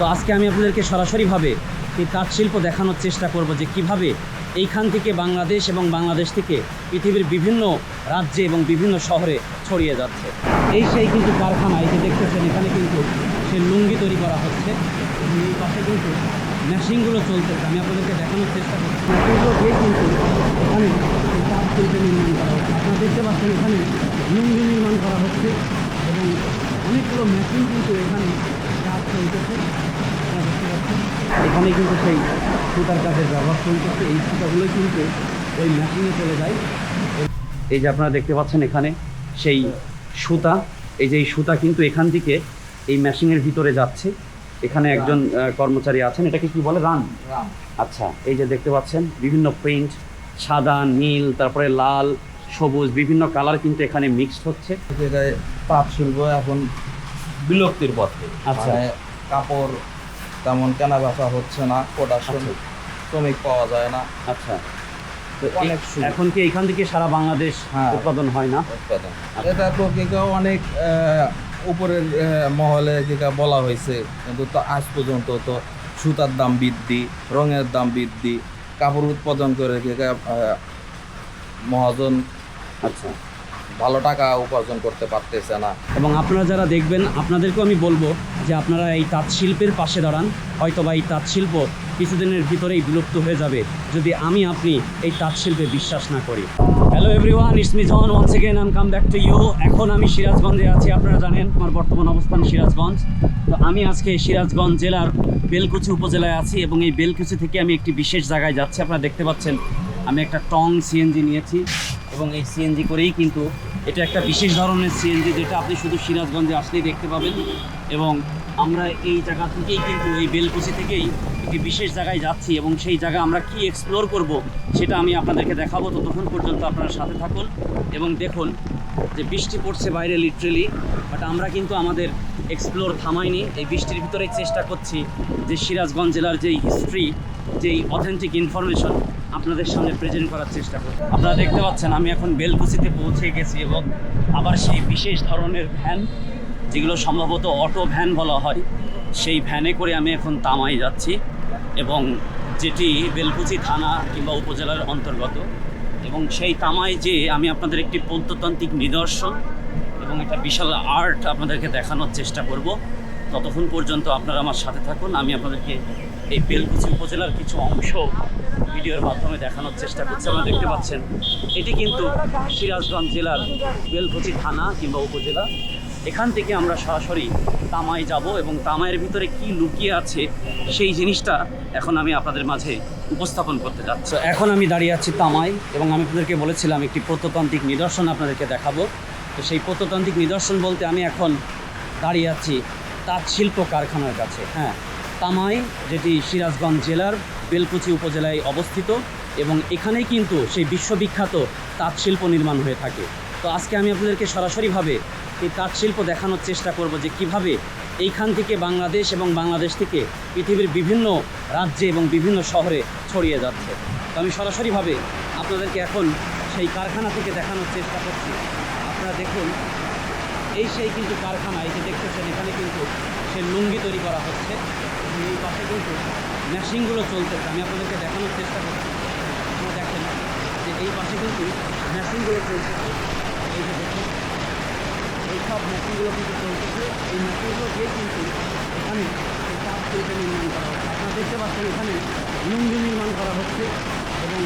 তো আজকে আমি আপনাদেরকে সরাসরিভাবে এই তাঁত শিল্প দেখানোর চেষ্টা করব যে কীভাবে এইখান থেকে বাংলাদেশ এবং বাংলাদেশ থেকে পৃথিবীর বিভিন্ন রাজ্যে এবং বিভিন্ন শহরে ছড়িয়ে যাচ্ছে। এই সেই কিন্তু কারখানা, এই যে দেখতেছেন, এখানে কিন্তু সে লুঙ্গি তৈরি করা হচ্ছে। এই পাশে কিন্তু মেশিনগুলো চলতেছে। আমি আপনাদেরকে দেখানোর চেষ্টা করছি। মেশিনগুলো দিয়ে কিন্তু এখানে এই তাঁত শিল্পে নির্মাণ করা হচ্ছে। আপনারা দেখতে পাচ্ছেন এখানে লুঙ্গি নির্মাণ করা হচ্ছে এবং অনেকগুলো মেশিন কিন্তু এখানে এখানে কিন্তু সেই সুতার কাজের ব্যবহার চলতেছে। এই সুতাগুলো কিন্তু ওই মেশিনে চলে যায়। এই যে আপনারা দেখতে পাচ্ছেন এখানে সেই সুতা এই যে এই সুতা কিন্তু এখান থেকে এই মেশিনের ভিতরে যাচ্ছে। এখানে একজন কর্মচারী আছেন এটাকে কি বলে? রান আচ্ছা এই যে দেখতে পাচ্ছেন বিভিন্ন প্রিন্ট সাদা নীল তারপরে লাল সবুজ বিভিন্ন কালার কিন্তু এখানে মিক্সড হচ্ছে। তাঁত শিল্প এখন বিলুপ্তির পথে। আচ্ছা। কাপড় তেমন কেনা বেচা হচ্ছে না প্রোডাকশন আচ্ছা। শ্রমিক পাওয়া যায় না। আচ্ছা। তো অনেক এখন কি এখান থেকে সারা বাংলাদেশ হ্যাঁ। উৎপাদন হয় না? উৎপাদন। এটা তো কি কেউ অনেক উপরের মহলে কি কা বলা হয়েছে কিন্তু তো আজ পর্যন্ত তো সুতার দাম বৃদ্ধি রঙের দাম বৃদ্ধি কাপড় উৎপাদন করে কি কা, আহ, মহাজন আচ্ছা। ভালো টাকা উপার্জন করতে পারতেছে না। এবং আপনারা যারা দেখবেন, আপনাদেরকেও আমি বলব যে আপনারা এই তাঁত শিল্পের পাশে দাঁড়ান হয়তো বা এই তাঁত শিল্প কিছুদিনের ভিতরেই বিলুপ্ত হয়ে যাবে যদি আমি, আপনি এই তাঁত শিল্পে বিশ্বাস না করি। Hello everyone it's me John once again I'm come back to you এখন আমি সিরাজগঞ্জে আছি, আপনারা জানেন আমার বর্তমান অবস্থান সিরাজগঞ্জ। তো আমি আজকে সিরাজগঞ্জ জেলার বেলকুচি উপজেলায় আছি এবং এই বেলকুচি থেকে আমি একটি বিশেষ জায়গায় যাচ্ছি। আপনারা দেখতে পাচ্ছেন, আমি একটা টং সিএনজি নিয়েছি। এবং এই সিএনজি করেই কিন্তু এটা একটা বিশেষ ধরনের সিএনজি যেটা আপনি শুধু সিরাজগঞ্জে আসলেই দেখতে পাবেন। এবং আমরা এই জায়গা থেকেই কিন্তু এই বেলকুচি থেকেই একটি বিশেষ জায়গায় যাচ্ছি এবং সেই জায়গা আমরা কি এক্সপ্লোর করব সেটা আমি আপনাদেরকে দেখাবো। ততক্ষণ পর্যন্ত আপনারা সাথে থাকুন এবং দেখুন যে বৃষ্টি পড়ছে বাইরে লিটারেলি বাট আমরা কিন্তু আমাদের এক্সপ্লোর থামাইনি। এই বৃষ্টির ভিতরেই চেষ্টা করছি যে সিরাজগঞ্জ জেলার যে হিস্ট্রি যেই অথেন্টিক ইনফরমেশন আপনাদের সামনে প্রেজেন্ট করার চেষ্টা করি আপনারা দেখতে পাচ্ছেন, আমি এখন বেলকুচিতে পৌঁছে গেছি এবং আবার সেই বিশেষ ধরনের ভ্যান যেগুলো সম্ভবত অটো ভ্যান বলা হয়, সেই ভ্যানে করে আমি এখন তামাই যাচ্ছি এবং যেটি বেলকুচি থানা কিংবা উপজেলার অন্তর্গত এবং সেই তামায় যে আমি আপনাদের একটি প্রত্নতান্ত্রিক নিদর্শন এবং একটা বিশাল আর্ট আপনাদেরকে দেখানোর চেষ্টা করব। ততক্ষণ পর্যন্ত আপনারা আমার সাথে থাকুন, আমি আপনাদেরকে এই বেলকুচি উপজেলার কিছু অংশ ভিডিওর মাধ্যমে দেখানোর চেষ্টা করছি। আপনারা দেখতে পাচ্ছেন, এটি কিন্তু সিরাজগঞ্জ জেলার বেলকুচি থানা কিংবা উপজেলা। এখান থেকে আমরা সরাসরি তামায় যাব এবং তামায়ের ভিতরে কি লুকিয়ে আছে সেই জিনিসটা এখন আমি আপনাদের মাঝে উপস্থাপন করতে যাচ্ছি। এখন আমি দাঁড়িয়ে আছি তামায় এবং আমি আপনাদেরকে বলেছিলাম একটি প্রত্নতান্ত্রিক নিদর্শন আপনাদেরকে দেখাবো। তো সেই প্রত্নতান্ত্রিক নিদর্শন বলতে আমি এখন দাঁড়িয়ে আছি তাঁত শিল্প কারখানার কাছে হ্যাঁ। তামাই, যেটি সিরাজগঞ্জ জেলার বেলকুচি উপজেলায় অবস্থিত, এবং এখানেই কিন্তু সেই বিশ্ববিখ্যাত তাঁত শিল্প নির্মাণ হয়ে থাকে। তো আজকে আমি আপনাদেরকে সরাসরিভাবে এই তাঁত শিল্প দেখানোর চেষ্টা করব যে কীভাবে এইখান থেকে বাংলাদেশ এবং বাংলাদেশ থেকে পৃথিবীর বিভিন্ন রাজ্যে এবং বিভিন্ন শহরে ছড়িয়ে যাচ্ছে। তো আমি সরাসরিভাবে আপনাদেরকে এখন সেই কারখানা থেকে দেখানোর চেষ্টা করছি। আপনারা দেখুন, এই সেই কিন্তু কারখানা, এই যে দেখতেছেন, এখানে কিন্তু সে লুঙ্গি তৈরি করা হচ্ছে। কিন্তু মেশিনগুলো চলতেছে আমি আপনাদেরকে দেখানোর চেষ্টা করছি। আপনারা দেখেন যে এই পাশে কিন্তু মেশিনগুলো চলতেছে এই যে দেখুন, এই সব মেশিনগুলো কিন্তু চলতেছে। এই মেশিনগুলো দিয়ে কিন্তু এখানে শিল্পে নির্মাণ করা হচ্ছে। আপনারা দেখতে পাচ্ছেন এখানে লুঙ্গি নির্মাণ করা হচ্ছে এবং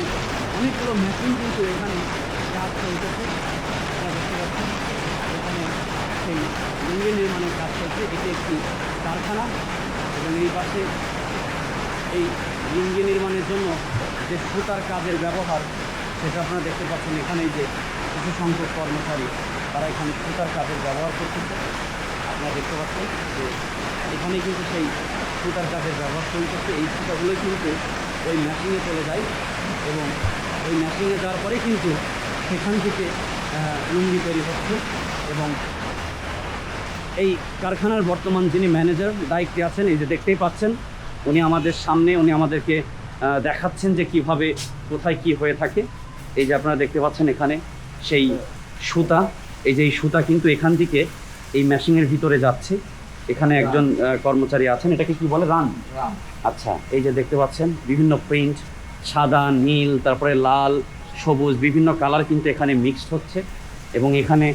অনেকগুলো মেশিন কিন্তু এখানে কাজ চলতেছে। আপনারা দেখতে পাচ্ছেন, এখানে সেই লুঙ্গি নির্মাণের কাজ চলছে। এটি একটি কারখানা এবং এই পাশে এই লুঙ্গি নির্মাণের জন্য যে সুতার কাজের ব্যবহার, সেটা আপনারা দেখতে পাচ্ছেন এখানেই যে কিছু সংখ্যক কর্মচারী তারা এখানে সুতার কাজের ব্যবহার করতেছে। আপনারা দেখতে পাচ্ছেন যে এখানে কিন্তু সেই সুতার কাজের ব্যবহার চলতেছে। এই সুতাগুলোই কিন্তু ওই মেশিনে চলে যায় এবং ওই মেশিনে যাওয়ার পরে কিন্তু সেখান থেকে লুঙ্গি তৈরি হচ্ছে এবং এই কারখানার বর্তমান যিনি ম্যানেজার দায়িত্বে আছেন, এই যে দেখতেই পাচ্ছেন উনি আমাদের সামনে উনি আমাদেরকে দেখাচ্ছেন যে কীভাবে কোথায় কি হয়ে থাকে। এই যে আপনারা দেখতে পাচ্ছেন এখানে সেই সুতা। এই যে এই সুতা কিন্তু এখান থেকে এই মেশিনের ভিতরে যাচ্ছে। এখানে একজন কর্মচারী আছেন। এটাকে কি বলে? রান আচ্ছা এই যে দেখতে পাচ্ছেন বিভিন্ন প্রিন্ট সাদা নীল তারপরে লাল সবুজ বিভিন্ন কালার কিন্তু এখানে মিক্সড হচ্ছে। এবং এখানে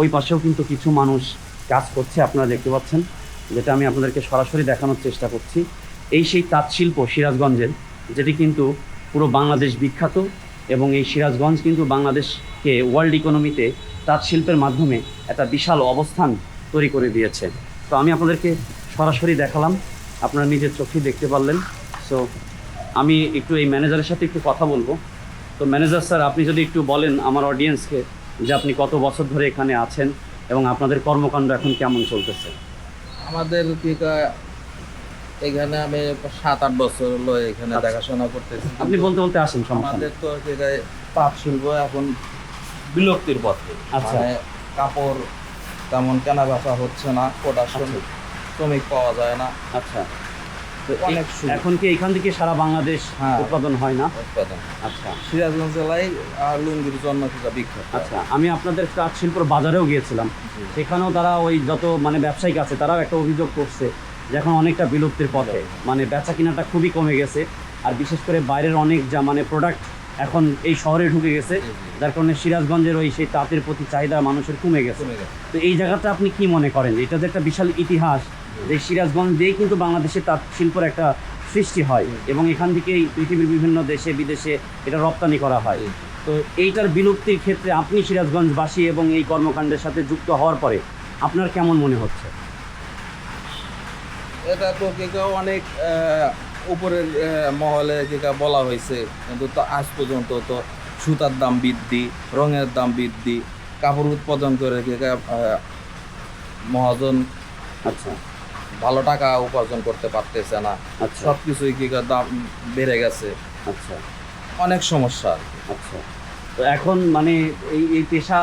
ওই পাশেও কিন্তু কিছু মানুষ কাজ করছে আপনারা দেখতে পাচ্ছেন। যেটা আমি আপনাদেরকে সরাসরি দেখানোর চেষ্টা করছি। এই সেই তাঁত শিল্প সিরাজগঞ্জের, যেটি কিন্তু পুরো বাংলাদেশ বিখ্যাত এবং এই সিরাজগঞ্জ কিন্তু বাংলাদেশকে ওয়ার্ল্ড ইকোনমিতে তাঁত শিল্পের মাধ্যমে একটা বিশাল অবস্থান তৈরি করে দিয়েছে। তো আমি আপনাদেরকে সরাসরি দেখালাম, আপনারা নিজের চোখে দেখতে পারলেন। সো আমি একটু এই ম্যানেজারের সাথে একটু কথা বলব। তো ম্যানেজার স্যার, আপনি যদি একটু বলেন আমার অডিয়েন্সকে যে আপনি কত বছর ধরে এখানে আছেন এবং আপনাদের কর্মকাণ্ড এখন কেমন চলতেছে? আমাদের এখানে আমি সাত আট বছর হলো এখানে আচ্ছা। দেখাশোনা করতেছি। আপনি বলতে বলতে আসেন আমাদের তো কয়, তাঁত শিল্প এখন বিলুপ্তির পথে। আচ্ছা। মানে কাপড় তেমন কেনা বেচা হচ্ছে না প্রোডাকশন শ্রমিক পাওয়া যায় না। আচ্ছা। এখন কি এখান থেকে সারা বাংলাদেশ হ্যাঁ। উৎপাদন হয় না? উৎপাদন। আচ্ছা। সিরাজগঞ্জ জেলায় আর লুঙ্গির জন্য সেটা বিখ্যাত। আচ্ছা। আমি আপনাদের তাঁত শিল্পর বাজারেও গিয়েছিলাম। সেখানেও তারা ওই যত মানে ব্যবসায়িক আছে তারাও একটা অভিযোগ করছে যে এখন অনেকটা বিলুপ্তির পথে মানে বেচা কিনাটা খুবই কমে গেছে আর বিশেষ করে বাইরের অনেক যা মানে প্রোডাক্ট এখন এই শহরে ঢুকে গেছে। যার কারণে সিরাজগঞ্জের ওই সেই তাঁতের প্রতি চাহিদা মানুষের কমে গেছে। তো এই জায়গাটা আপনি কি মনে করেন? এটা যে একটা বিশাল ইতিহাস যে সিরাজগঞ্জ দিয়েই কিন্তু বাংলাদেশের তাঁত শিল্পর একটা সৃষ্টি হয় এবং এখান থেকেই পৃথিবীর বিভিন্ন দেশে বিদেশে এটা রপ্তানি করা হয়। তো এইটার বিলুপ্তির ক্ষেত্রে আপনি সিরাজগঞ্জবাসী এবং এই কর্মকাণ্ডের সাথে যুক্ত হওয়ার পরে আপনার কেমন মনে হচ্ছে? এটা তো কি কয়, অনেক উপরের মহলে কয়, বলা হয়েছে। কিন্তু তো আজ পর্যন্ত তো সুতার দাম বৃদ্ধি রঙের দাম বৃদ্ধি কাপড় উৎপাদন করে আহ, মহাজন আচ্ছা। ভালো টাকা উপার্জন করতে পারতেছে না। আচ্ছা। সব কিছুই কি দাম বেড়ে গেছে। আচ্ছা। অনেক সমস্যা আচ্ছা। তো এখন মানে এই এই পেশা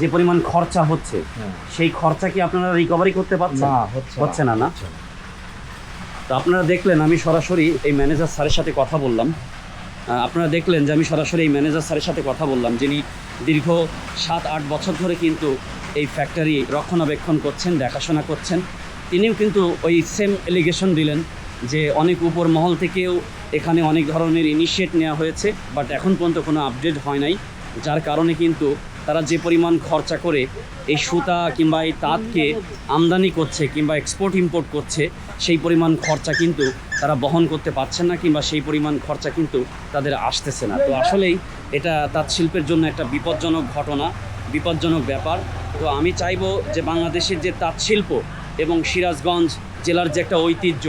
যে পরিমাণ খরচা হচ্ছে হ্যাঁ। সেই খরচা কি আপনারা রিকভারি করতে পারছেন? না হচ্ছে না, না? তো আপনারা দেখলেন আমি সরাসরি এই ম্যানেজার স্যারের সাথে কথা বললাম। আপনারা দেখলেন যে আমি সরাসরি এই ম্যানেজার স্যারের সাথে কথা বললাম, যিনি দীর্ঘ সাত, আট বছর ধরে কিন্তু এই ফ্যাক্টরি রক্ষণাবেক্ষণ করছেন, দেখাশোনা করছেন। তিনিও কিন্তু ওই সেম এলিগেশন দিলেন যে অনেক উপর মহল থেকেও এখানে অনেক ধরনের ইনিশিয়েট নেওয়া হয়েছে বাট এখন পর্যন্ত কোনো আপডেট হয় নাই, যার কারণে কিন্তু তারা যে পরিমাণ খরচা করে এই সুতা কিংবা এই তাঁতকে আমদানি করছে কিংবা এক্সপোর্ট ইম্পোর্ট করছে, সেই পরিমাণ খরচা কিন্তু তারা বহন করতে পারছেন না কিংবা সেই পরিমাণ খরচা কিন্তু তাদের আসতেছে না। তো আসলেই এটা তাঁত শিল্পের জন্য একটা বিপজ্জনক ঘটনা, বিপজ্জনক ব্যাপার। তো আমি চাইব যে বাংলাদেশের যে তাঁত শিল্প এবং সিরাজগঞ্জ জেলার যে একটা ঐতিহ্য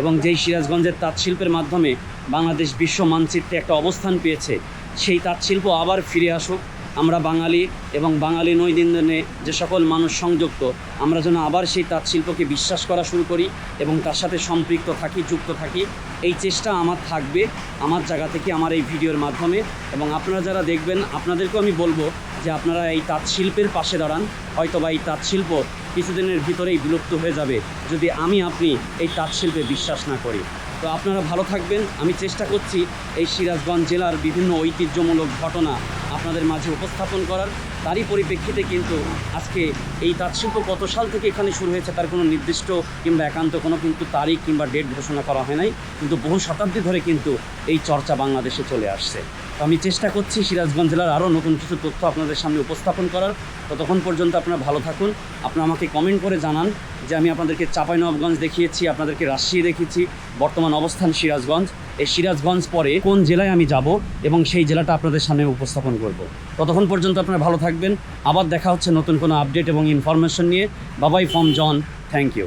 এবং যেই সিরাজগঞ্জের তাঁত শিল্পের মাধ্যমে বাংলাদেশ বিশ্ব মানচিত্রে একটা অবস্থান পেয়েছে, সেই তাঁত শিল্প আবার ফিরে আসুক। আমরা বাঙালি এবং বাঙালি নৈদিনে যে সকল মানুষ সংযুক্ত, আমরা যেন আবার সেই তাঁত শিল্পকে বিশ্বাস করা শুরু করি এবং তার সাথে সম্পৃক্ত থাকি, যুক্ত থাকি। এই চেষ্টা আমার থাকবে, আমার জায়গা থেকে আমার এই ভিডিওর মাধ্যমে। এবং আপনারা যারা দেখবেন, আপনাদেরকেও আমি বলব যে আপনারা এই তাঁত শিল্পের পাশে দাঁড়ান। হয়তো বা এই তাঁত শিল্প কিছুদিনের ভিতরেই বিলুপ্ত হয়ে যাবে যদি আমি, আপনি এই তাঁত শিল্পে বিশ্বাস না করি। তো আপনারা ভালো থাকবেন। আমি চেষ্টা করছি এই সিরাজগঞ্জ জেলার বিভিন্ন ঐতিহ্যমূলক ঘটনা আপনাদের মাঝে উপস্থাপন করার তারই পরিপ্রেক্ষিতে কিন্তু আজকে এই তাঁতশিল্প কত সাল থেকে এখানে শুরু হয়েছে তার কোনো নির্দিষ্ট কিংবা একান্ত কোনো কিন্তু তারিখ কিংবা ডেট ঘোষণা করা হয় নাই। কিন্তু বহু শতাব্দী ধরে কিন্তু এই চর্চা বাংলাদেশে চলে আসছে। আমি চেষ্টা করছি সিরাজগঞ্জ জেলার আরও নতুন কিছু তথ্য আপনাদের সামনে উপস্থাপন করার। ততক্ষণ পর্যন্ত আপনারা ভালো থাকুন। আপনারা আমাকে কমেন্ট করে জানান যে আমি আপনাদেরকে চাঁপাইনবাবগঞ্জ দেখিয়েছি, আপনাদেরকে রাজশাহী দেখিয়েছি, বর্তমান অবস্থান সিরাজগঞ্জ। এই সিরাজগঞ্জ পরে কোন জেলায় আমি যাব এবং সেই জেলাটা আপনাদের সামনে উপস্থাপন করব। ততক্ষণ পর্যন্ত আপনারা ভালো থাকবেন। আবার দেখা হচ্ছে নতুন কোনো আপডেট এবং ইনফরমেশন নিয়ে। বাবাই ফ্রম জন থ্যাংক ইউ